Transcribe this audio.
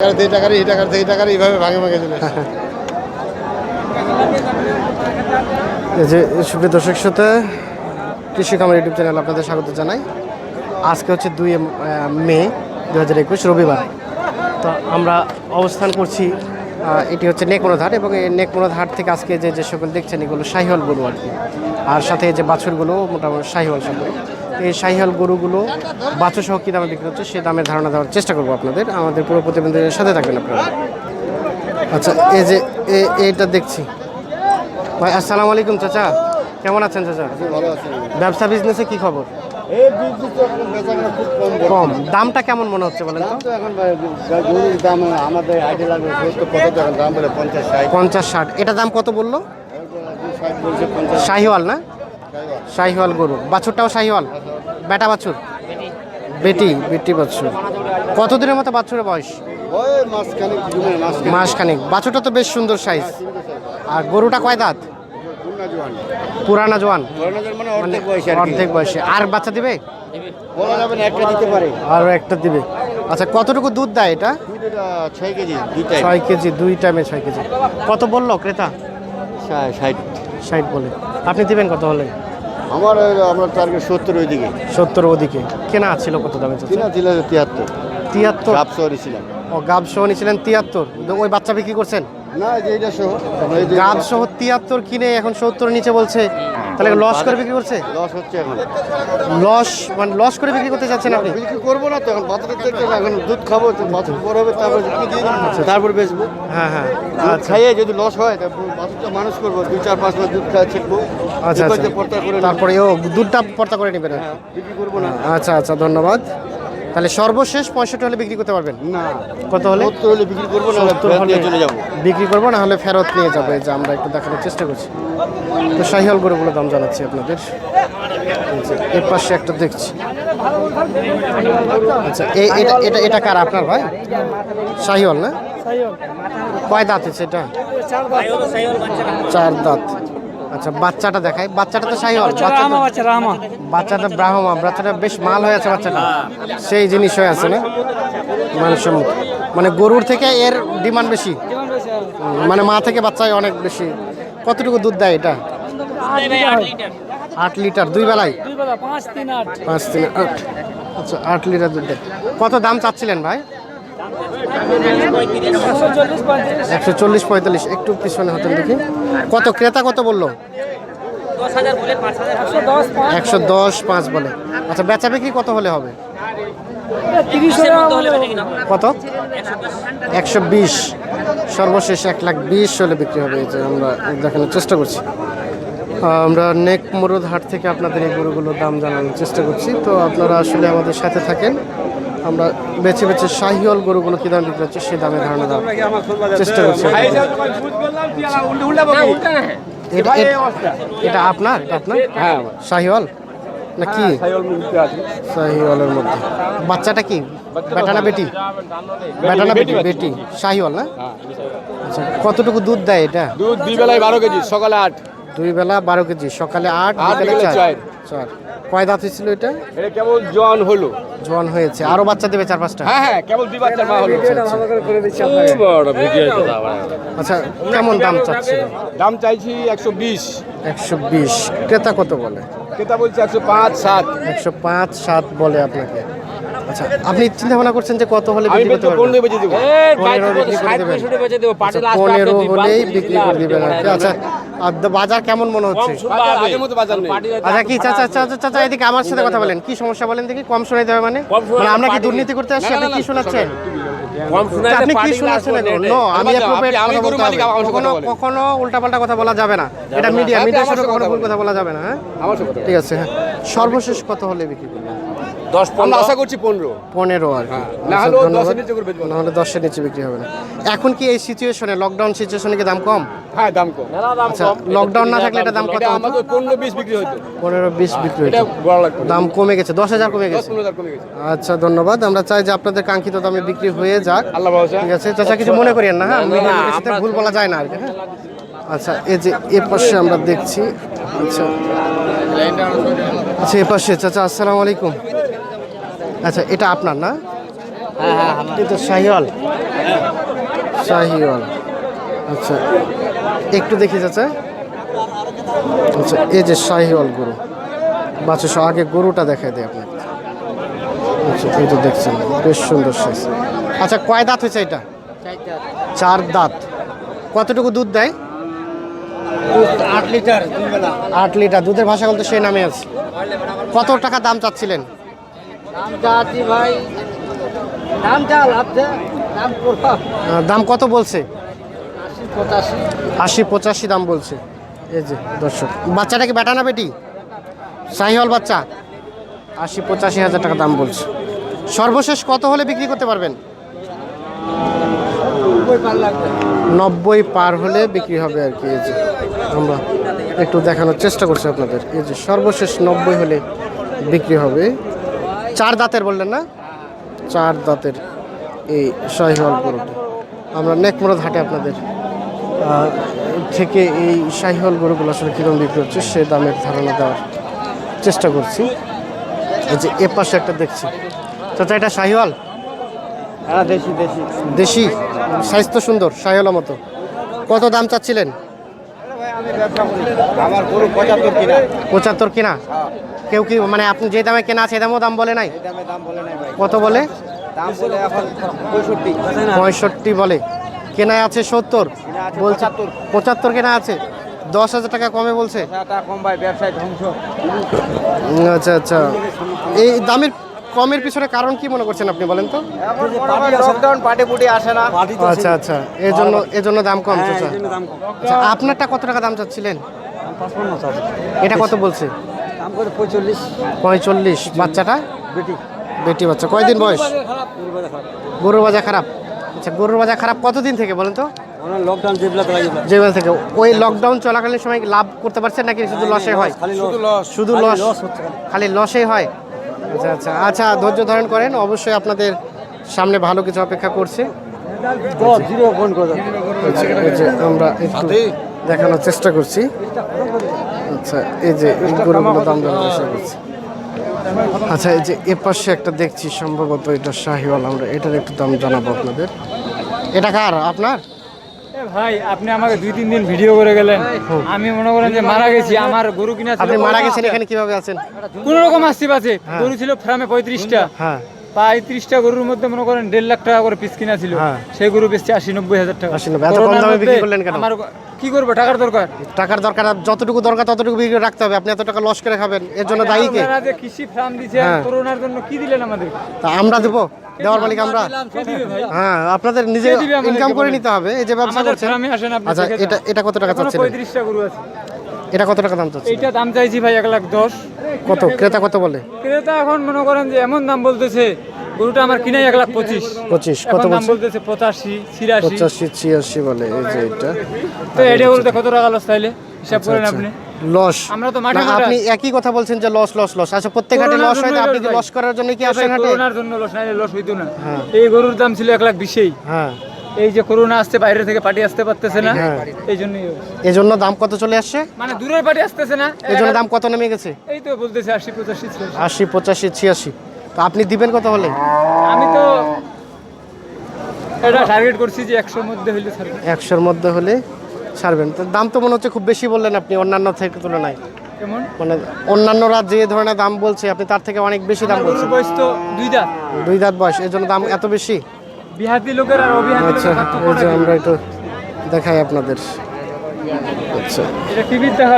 টাকার এই টাকার এই টাকার যে সুপ্রিয় দর্শক শ্রোতা কৃষি ইউটিউব চ্যানেল আপনাদের স্বাগত জানাই। আজকে হচ্ছে দুই মে দু হাজার একুশ, রবিবার। তো আমরা অবস্থান করছি এটি হচ্ছে নেকমনোদ হাট এবং এই নেকমনোদ হাট থেকে আজকে যে যে সকল দেখছেন এগুলো শাহিওয়াল গরু আর কি। আর সাথে যে বাছুরগুলো মোটামুটি শাহিওয়াল সকল। এই শাহিওয়াল গরুগুলো বাছুর সহ কী দামে বিক্রি হচ্ছে সে দামের ধারণা দেওয়ার চেষ্টা করব আপনাদের। আমাদের পুরো প্রতিবেদনের সাথে থাকবেন আপনারা। আচ্ছা এই যে এ- এইটা দেখছি। ভাই আসসালামু আলাইকুম চাচা। কেমন আছেন চাচা? ব্যবসা বিজনেসে কি খবর? কম দামটা কেমন মনে হচ্ছে বলেন দাম তো তো এখন গরুর দাম আমাদের আইডি লাগবে কত দাম বলে পঞ্চাশ ষাট। পঞ্চাশ ষাট। এটা দাম কত বলল? শাহিওয়াল না? শাহিওয়াল গরু। বাছুরটাও শাহিওয়াল? বেটা বাছুর? বেটি বেটি বাছুর। কতদিনের মতো বাছুরের বয়স? মাসখানেক বাছুরটা তো বেশ সুন্দর সাইজ আর গরুটা কয় দাঁত? পুরানা জোয়ান। মানে মানে অর্ধেক বয়স অর্ধেক বয়সে। আর বাচ্চা দিবে? আর একটা দিবে। আচ্ছা কতটুকু দুধ দেয় এটা? ছয় কেজি দুই টাইমে ছয় কেজি কত বলল ক্রেতা? ষাট। ষাট বলে। আপনি দিবেন কত হলে? আমার ওই আমার টার্গেট সত্তর ওইদিকে। সত্তর ওদিকে। কেনা ছিল কত দামে? কিনা ছিল তিয়াত্তর। তিয়াত্তর? গাপ শহরে ছিলাম। ও গাব সহ নিয়েছিলেন তিয়াত্তর ওই বাচ্চা বিক্রি করছেন? না এই যে এটা সহ গাব সহ তিয়াত্তর কিনে এখন সত্তর নিচে বলছে। তাহলে লস করে বিক্রি করছে? লস হচ্ছে এখন। লস মানে লস করে বিক্রি করতে চাচ্ছেন আপনি? বিক্রি করব না তো এখন। বাজারের থেকে এখন দুধ খাব বাছুর বড় হবে তারপর দিয়ে দেবো। তারপর বেচবো। হ্যাঁ হ্যাঁ। আচ্ছা। খাইয়ে যদি লস হয় তারপর বাছুরটা মানুষ করব। দুই চার পাঁচ মাস দুধ খাওয়া ছিটবো আচ্ছা আচ্ছা। পর্তা করে তারপরে ও দুধটা পর্তা করে নেবেন হ্যাঁ, বিক্রি করব না। আচ্ছা আচ্ছা ধন্যবাদ। তাহলে সর্বশেষ পঁয়ষট্টি হলে বিক্রি করতে পারবেন? না। কত হলে? হলে বিক্রি করব না হলে চলে যাব। বিক্রি করব না হলে ফেরত নিয়ে যাব। এই যে আমরা একটু দেখানোর চেষ্টা করছি। তো শাহিয়াল গরুগুলো দাম জানাচ্ছি আপনাদের। এই এর পাশে একটা দেখছি। আচ্ছা এই এটা এটা এটা কার? আপনার ভাই? শাহিওয়াল না? কয় দাঁত আছে এটা? চার দাঁত। আচ্ছা বাচ্চাটা দেখাই। বাচ্চাটা তো শাহিওয়াল। বাচ্চাটা বাচ্চাটা ব্রাহ্মা বাচ্চাটা বেশ মাল হয়ে আছে বাচ্চাটা। সেই জিনিস হয়ে আছে না? মানসম্মত। মানে গরুর থেকে এর ডিমান্ড বেশি? মানে মা থেকে বাচ্চায় অনেক বেশি। কতটুকু দুধ দেয় এটা? আট লিটার। দুই বেলায়? পাঁচ তিন আট। আচ্ছা আট লিটার দুধ দেয়। কত দাম চাচ্ছিলেন ভাই? একশো চল্লিশ পঁয়তাল্লিশ, একটু পিছনে হতেন দেখি। কত? ক্রেতা কত বলল? একশো দশ পাঁচ বলে। আচ্ছা বেচা বিক্রি কত হলে হবে? কত? একশো বিশ। সর্বশেষ এক লাখ বিশ হলে বিক্রি হবে, এই যে আমরা দেখানোর চেষ্টা করছি। আমরা নেক মরুদ হাট থেকে আপনাদের এই গরুগুলোর দাম জানানোর চেষ্টা করছি। তো আপনারা আসলে আমাদের সাথে থাকেন। আমরা বেছে বেছে শাহিওয়াল গরুগুলো কী দাম বিক্রি হচ্ছে সে দামে ধারণা দেওয়ার চেষ্টা করছি। এটা আপনার? এটা আপনার? হ্যাঁ শাহিওয়াল? না কি? শাহিওয়ালের মধ্যে। বাচ্চাটা কি? বেটা না বেটি? বেটা না বেটি বেটি? শাহিওয়াল না? আচ্ছা কতটুকু দুধ দেয় এটা? দুধ দুই বেলায় বারো কেজি সকালে আট। দুই বেলা বারো কেজি সকালে আট বিকেলে চার। চার। কয় দাঁত হয়েছিল এটা? এটা কেবল জন হলো। জোয়ান হয়েছে। আরও বাচ্চা দেবে চার পাঁচটা? হ্যাঁ হ্যাঁ কেবল দুই বাচ্চার মা হলো। আচ্ছা কেমন দাম চাচ্ছে দাম চাইছি একশো বিশ। একশো বিশ। ক্রেতা কত বলে? ক্রেতা বলছে একশো পাঁচ সাত। একশো পাঁচ সাত বলে আপনাকে। আচ্ছা আপনি চিন্তা ভাবনা করছেন যে কত হলে বিক্রি করতে পারবেন? বেজে দেবো। পনেরো বিক্রি করে দেবেন। আচ্ছা, পনেরো হলেই বিক্রি করে দিবেন। আচ্ছা বাজার কেমন মনে হচ্ছে? বাজার আগের মতো বাজার নেই। আচ্ছা কি চাচা চাচা চাচা এদিকে আমার সাথে কথা বলেন। কি সমস্যা বলেন দেখি? কম শোনাইতে হবে মানে? মানে আমরা কি দুর্নীতি করতে আসছি? আপনি কি শোনাচ্ছেন? আপনি কি শোনাচ্ছেন? নো আমি কখনো কখনো উল্টাপাল্টা কথা বলা যাবে না। এটা মিডিয়া আপনি মিডিয়ার সাথে সাথে কখনো ভুল কথা বলা যাবে না হ্যাঁ? আমার সাথে কথা ঠিক আছে হ্যাঁ। সর্বশেষ কত হলে বিক্রি করবেন? আমরা আশা করছি পনেরো। পনেরো আর কি। না হলেও ধন্যবাদ। দশের নিচে বিক্রি হবে না। এখন কি এই সিচুয়েশনে লকডাউন সিচুয়েশনে কি দাম কম? হ্যাঁ দাম কম। আচ্ছা লকডাউন না থাকলে এটা দাম কত আমাদের পনেরো বিশ বিক্রি হতো। পনেরো বিশ বিক্রি এটা হতো। দাম কমে গেছে দশ হাজার কমে গেছে। পনেরো হাজার কমে গেছে। আচ্ছা ধন্যবাদ। আমরা চাই যে আপনাদের কাঙ্ক্ষিত দামে বিক্রি হয়ে যাক। আল্লাহ ঠিক আছে চাচা কিছু মনে করিয়েন না হ্যাঁ? সাথে ভুল বলা যায় না আর কি হ্যাঁ? আচ্ছা এই যে এ পাশে আমরা দেখছি আচ্ছা। আচ্ছা এ পাশে চাচা আসসালামু আলাইকুম। আচ্ছা এটা আপনার না? কিন্তু শাহিওয়াল। শাহিওয়াল। আচ্ছা একটু দেখি যাচ্ছে। আচ্ছা এই যে শাহিওয়াল গরু। বাচ্চা সহ আগে গরুটা দেখাই দেয় আপনাকে। আচ্ছা এই তো দেখছেন বেশ সুন্দর সাইজ আচ্ছা কয় দাঁত হয়েছে এটা? চার দাঁত। কতটুকু দুধ দেয়? আট লিটার আট লিটার। দুধের ভাষা বলতে সেই নামে আছে। কত টাকা দাম চাচ্ছিলেন? দাম কত বলছে? আশি পঁচাশি। দাম বলছে। এই যে দর্শক বাচ্চাটা কি বেটা না বেটি? শাহিওয়াল বাচ্চা? আশি পঁচাশি হাজার টাকা দাম বলছে। সর্বশেষ কত হলে বিক্রি করতে পারবেন? নব্বই পার হলে বিক্রি হবে আর কি এই যে আমরা একটু দেখানোর চেষ্টা করছি আপনাদের। এই যে সর্বশেষ নব্বই হলে বিক্রি হবে। চার দাঁতের বললেন না? চার দাঁতের এই শাহিওয়াল গরুটি। আমরা নেকমরদ হাটে আপনাদের থেকে এই শাহিওয়াল গরুগুলো আসলে কীরকম বিক্রি হচ্ছে সে দামের ধারণা দেওয়ার চেষ্টা করছি। এই যে এ পাশে একটা দেখছি। চাচা এটা শাহিওয়াল? হ্যাঁ দেশি দেশি। দেশি? সাইজ তো সুন্দর শাহিওয়ালা মতো। কত দাম চাচ্ছিলেন? পঁচাত্তর কিনা। পঁচাত্তর কিনা? কেউ কি মানে আপনি যে দামে কেনা আছে দামও দাম বলে নাই? কত বলে? পঁয়ষট্টি বলে। কেনায় আছে সত্তর? বলছে, পঁচাত্তর কেনা আছে। দশ হাজার টাকা কমে বলছে। আচ্ছা আচ্ছা। এই দামের, কমের পিছনে কারণ কি মনে করছেন আপনি বলেন তো? আচ্ছা আচ্ছা। এই জন্য এই জন্য দাম কম আচ্ছা আপনারটা কত টাকা দাম চাচ্ছিলেন? এটা কত বলছে? পঁয়তাল্লিশ বাচ্চাটা? বেটি। বেটি বাচ্চা। কয়দিন বয়স? গরুর বাজার খারাপ। আচ্ছা গরুর বাজার খারাপ কতদিন থেকে বলেন তো? লকডাউন থেকে। ওই লকডাউন চলাকালীন সময় লাভ করতে পারছেন নাকি শুধু লসে হয়? শুধু লস খালি লসেই হয়? আচ্ছা আচ্ছা। আচ্ছা ধৈর্য ধারণ করেন। অবশ্যই আপনাদের সামনে ভালো কিছু অপেক্ষা করছে। আমরা একটু দেখানোর চেষ্টা করছি। আচ্ছা এই যে এই গরুগুলো দাম জানার আচ্ছা এই যে এ পাশে একটা দেখছি সম্ভবত এটা শাহিওয়াল আমরা এটার একটু দাম জানাব আপনাদের। এটা কার আপনার? ভাই আপনি আমাকে দুই তিন দিন ভিডিও করে গেলেন। আমি মনে করেন যে মারা গেছি আমার গরু কিনা আপনি মারা গেছেন এখানে কীভাবে আছেন? কোন রকম আসতে আছে গরু ছিল ফ্রামে পঁয়ত্রিশটা। হ্যাঁ। পঁয়ত্রিশটা গরুর মধ্যে মনে করেন দেড় লাখ টাকা করে পিস কিনা ছিল। হ্যাঁ। সেই গরু বেচছে আশি নব্বই হাজার টাকা। 80, 90 এত কম দামে বিক্রি করলেন কেন? আমার কি করব? টাকার দরকার? টাকার দরকার যতটুকু দরকার ততটুকু বিক্রি রাখতে হবে। আপনি এত টাকা লস করে খাবেন এর জন্য দায়ী কে? আপনারা যে কৃষি ফার্ম দিচ্ছেন হ্যাঁ। করোনার জন্য কি দিলেন আমাদের? তা আমরা দেবো দেওয়ার মালিক আমরা। হ্যাঁ আপনাদের নিজে ইনকাম করে নিতে হবে এই যে ব্যবসা করছেন। ফার্মে আসেন আপনি আচ্ছা এটা এটা কত টাকা এখনও চাচ্ছিলেন? পঁয়ত্রিশটা গরু আছে। এটা কত টাকা দাম চাচ্ছেন এইটা দাম চাইছি ভাই এক লাখ দশ। কত? ক্রেতা কত বলে? ক্রেতা এখন মনে করেন যে এমন দাম বলতেছে গরুটা আমার কিনাই এক লাখ পঁচিশ। পঁচিশ কত দাম বলতেছে পঁচাশি ছিয়াশি। পঁচাশি ছিয়াশি বলে এই যে এটা তো এটা বলতে কত টাকা লস তাইলে? হিসাব করেন আপনি। লস আমরা তো মাঠে আপনি একই কথা বলছেন যে লস লস লস আচ্ছা প্রত্যেক হাটে লস হয় আপনি কি লস করার জন্য কি আসেন হাটে? করোনার জন্য লস নাইলে লস হইতো না। হ্যাঁ। এই গরুর দাম ছিল এক লাখ বিশেই। হ্যাঁ। এই যে করোনা আসছে বাইরে থেকে পার্টি আসতে পারতেছে না। হ্যাঁ। এই জন্যই এই জন্য দাম কত চলে আসছে? মানে দূরের পার্টি আসতেছে না। এই জন্য দাম কত নেমে গেছে? এই তো বলতেছে আশি পঁচাশি আশি পঁচাশি ছিয়াশি। তো আপনি দিবেন কত হলে? আমি তো এটা টার্গেট করছি যে একশোর মধ্যে ছাড়বো। একশোর মধ্যে হলে ছাড়বেন। তো দাম তো মনে হচ্ছে খুব বেশি বললেন আপনি অন্যান্য থেকে তুলনায়। কেমন? মানে অন্যান্যরা যে ধরনের দাম বলছে আপনি তার থেকে অনেক বেশি দাম বলছেন। বয়স তো দুই দাঁত। দুই দাঁত বয়স এই জন্য দাম এত বেশি? বিহাতি লোকের আর অবিহাতি আচ্ছা এই যে আমরা একটু দেখাই আপনাদের। আচ্ছা। এটা দেখা